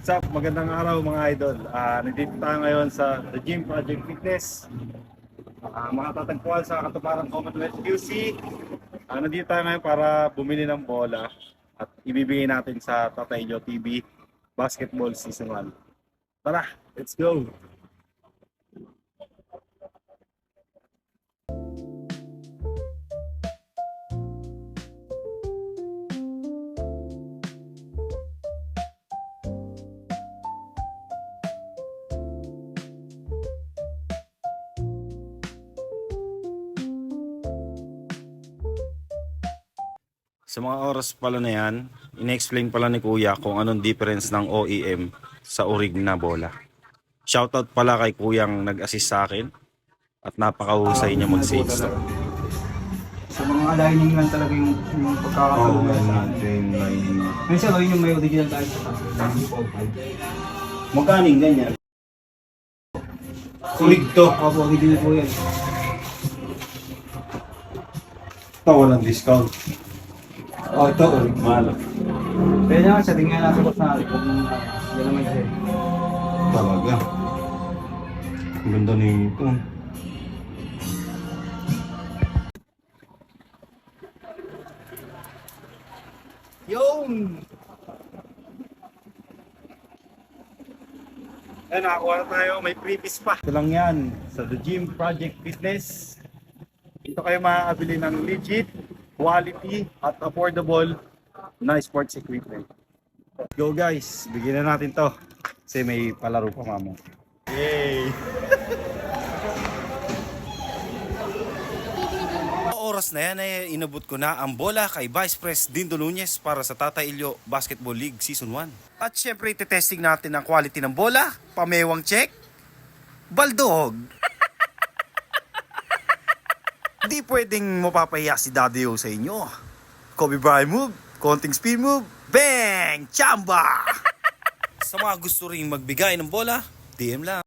What's? Magandang araw mga idol. Ah, nandito tayo ngayon sa The Gym Project Fitness. Ah, makatatagpuan sa katuparan Commonwealth QC. Ah, nandito tayo ngayon para bumili ng bola at ibibigay natin sa Tatay Joe TV Basketball Season 1. Tara, let's go! Sa mga oras pala na yan, ina-explain pala ni Kuya kung anong difference ng OEM sa orig na bola. Shoutout pala kay Kuyang nag-assist sa akin at napakahusay niya mag-sales to. So mga aligning lang talaga yung, yung pagkakatulong oh, natin may... Minsan oh, yun yung may original tayo sa. Magkaning ganyan? Orig to. Opo, original po yan. Ito walang discount. Oh, ito orig malo. Pwede naman siya, tingnan natin boss natin kung uh, yan naman siya. Talaga. Ang ganda nito. Yung! Ayan, nakakuha na tayo. May freebies pa. Ito lang yan. Sa The Gym Project Fitness. Dito kayo makakabili ng legit, quality, at affordable na sports equipment. Let's go guys. Bigyan na natin to. Kasi may palaro pa mamo. Yay! oras na yan ay inabot ko na ang bola kay Vice Pres Dindo Nunez para sa Tata Ilyo Basketball League Season 1. At syempre, testing natin ang quality ng bola, pamewang check, baldog. Di pwedeng mapapahiya si Daddy O sa inyo. Kobe Bryant move, konting speed move, bang! Chamba! sa mga gusto ring magbigay ng bola, DM lang.